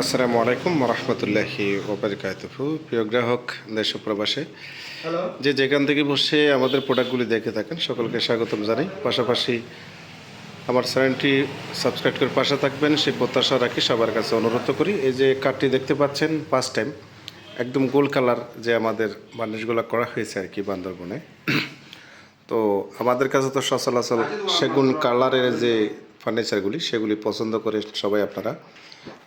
আসসালামু আলাইকুম রহমতুল্লাহি ওবরকাতুহু। প্রিয় গ্রাহক দেশ প্রবাসে যে যেখান থেকে বসে আমাদের প্রোডাক্টগুলি দেখে থাকেন সকলকে স্বাগতম জানাই। পাশাপাশি আমার চ্যানেলটি সাবস্ক্রাইব করে পাশে থাকবেন সেই প্রত্যাশা রাখি সবার কাছে অনুরোধ করি। এই যে কার্ডটি দেখতে পাচ্ছেন ফার্স্ট টাইম একদম গোল কালার যে আমাদের বার্নিশগুলো করা হয়েছে আর কি বান্দরবনে। তো আমাদের কাছে তো সচলাচল সেগুন কালারের যে ফার্নিচারগুলি, সেগুলি পছন্দ করে সবাই আপনারা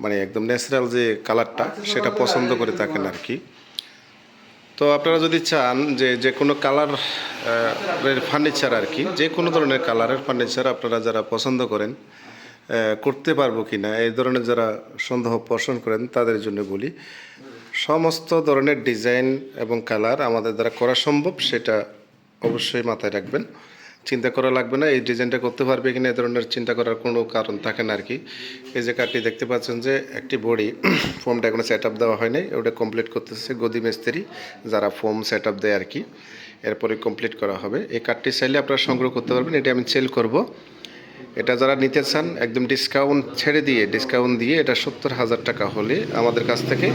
মানে একদম ন্যাচারাল যে কালারটা সেটা পছন্দ করে থাকেন আর কি তো আপনারা যদি চান যে যে কোনো কালার ফার্নিচার আর কি যে কোনো ধরনের কালারের ফার্নিচার আপনারা যারা পছন্দ করেন করতে পারব কি না এই ধরনের যারা সন্দেহ পোষণ করেন, তাদের জন্য বলি, সমস্ত ধরনের ডিজাইন এবং কালার আমাদের দ্বারা করা সম্ভব, সেটা অবশ্যই মাথায় রাখবেন। চিন্তা করা লাগবে না, এই ডিজাইনটা করতে পারবে কিনা এই ধরনের চিন্তা করার কোনো কারণ থাকে না আর কি এই যে কার্ডটি দেখতে পাচ্ছেন যে, একটি বডি, ফোমটা এখনও সেট আপ দেওয়া হয়নি ওটা কমপ্লিট করতেছে গদি মিস্ত্রি, যারা ফোম সেট আপ দেয় আর কি এরপরে কমপ্লিট করা হবে। এই কার্ডটি চাইলে আপনারা সংগ্রহ করতে পারবেন, এটা আমি সেল করব। এটা যারা নিতে চান, একদম ডিসকাউন্ট ছেড়ে দিয়ে ডিসকাউন্ট দিয়ে এটা সত্তর হাজার টাকা হলে আমাদের কাছ থেকে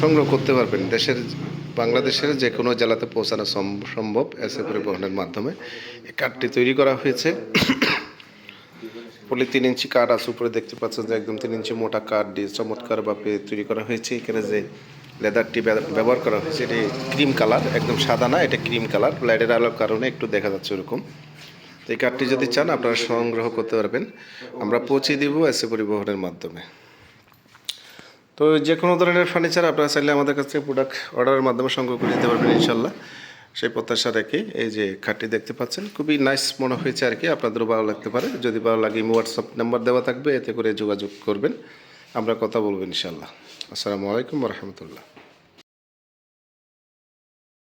সংগ্রহ করতে পারবেন। দেশের বাংলাদেশের যে কোনো জেলাতে পৌঁছানো সম- সম্ভব এসে পরিবহনের মাধ্যমে। এই কার্ডটি তৈরি করা হয়েছে। পলি তিন ইঞ্চি কার্ড আছে, উপরে দেখতে পাচ্ছেন যে একদম তিন ইঞ্চি মোটা কার্ড দিয়ে চমৎকার চমৎকারভাবে তৈরি করা হয়েছে। এখানে যে লেদারটি ব্যবহার করা হয়েছে, এটি ক্রিম কালার, একদম সাদা না, এটা ক্রিম কালার। লাইটের আলোর কারণে একটু দেখা যাচ্ছে ওরকম। তো এই কার্ডটি যদি চান, আপনারা সংগ্রহ করতে পারবেন। আমরা পৌঁছে দিব এসে পরিবহনের মাধ্যমে। তো যে কোনো ধরনের ফার্নিচার আপনারা চাইলে আমাদের কাছ থেকে প্রোডাক্ট অর্ডারের মাধ্যমে সংগ্রহ করে দিতে পারবেন ইনশাল্লাহ সেই প্রত্যাশা রেখে এই যে খাটটি দেখতে পাচ্ছেন, খুবই নাইস মনে হয়েছে আর কি, আপনাদেরও ভালো লাগতে পারে। যদি ভালো লাগে হোয়াটসঅ্যাপ নাম্বার দেওয়া থাকবে, এতে করে যোগাযোগ করবেন। আমরা কথা বলব ইনশাল্লাহ আসসালামু আলাইকুম রহমতুল্লাহ।